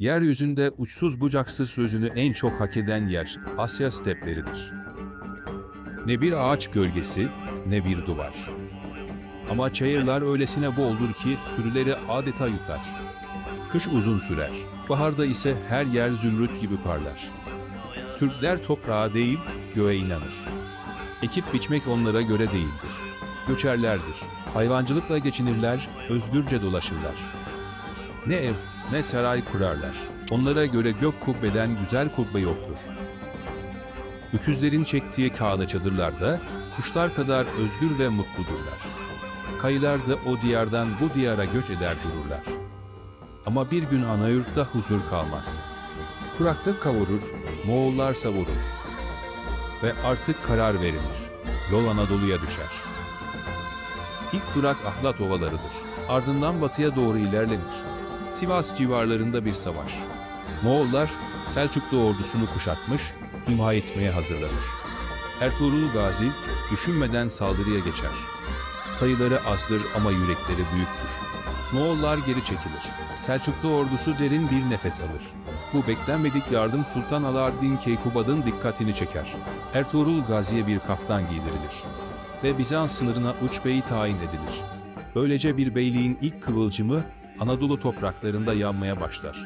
Yeryüzünde uçsuz bucaksız sözünü en çok hak eden yer Asya stepleridir. Ne bir ağaç gölgesi, ne bir duvar. Ama çayırlar öylesine boldur ki türleri adeta yukar. Kış uzun sürer, baharda ise her yer zümrüt gibi parlar. Türkler toprağa değil, göğe inanır. Ekip biçmek onlara göre değildir. Göçerlerdir. Hayvancılıkla geçinirler, özgürce dolaşırlar. Ne ev, ne saray kurarlar. Onlara göre gök kubbeden güzel kubbe yoktur. Öküzlerin çektiği kağıda çadırlarda kuşlar kadar özgür ve mutludurlar. Kayılar da o diyardan bu diyara göç eder dururlar. Ama bir gün anayurtta huzur kalmaz. Kuraklık kavurur, Moğollar savurur. Ve artık karar verilir. Yol Anadolu'ya düşer. İlk durak Ahlat Ovaları'dır. Ardından batıya doğru ilerlenir. Sivas civarlarında bir savaş. Moğollar Selçuklu ordusunu kuşatmış, imha etmeye hazırlanır. Ertuğrul Gazi düşünmeden saldırıya geçer. Sayıları azdır ama yürekleri büyüktür. Moğollar geri çekilir. Selçuklu ordusu derin bir nefes alır. Bu beklenmedik yardım Sultan Alaaddin Keykubad'ın dikkatini çeker. Ertuğrul Gazi'ye bir kaftan giydirilir. Ve Bizans sınırına uç beyi tayin edilir. Böylece bir beyliğin ilk kıvılcımı Anadolu topraklarında yanmaya başlar.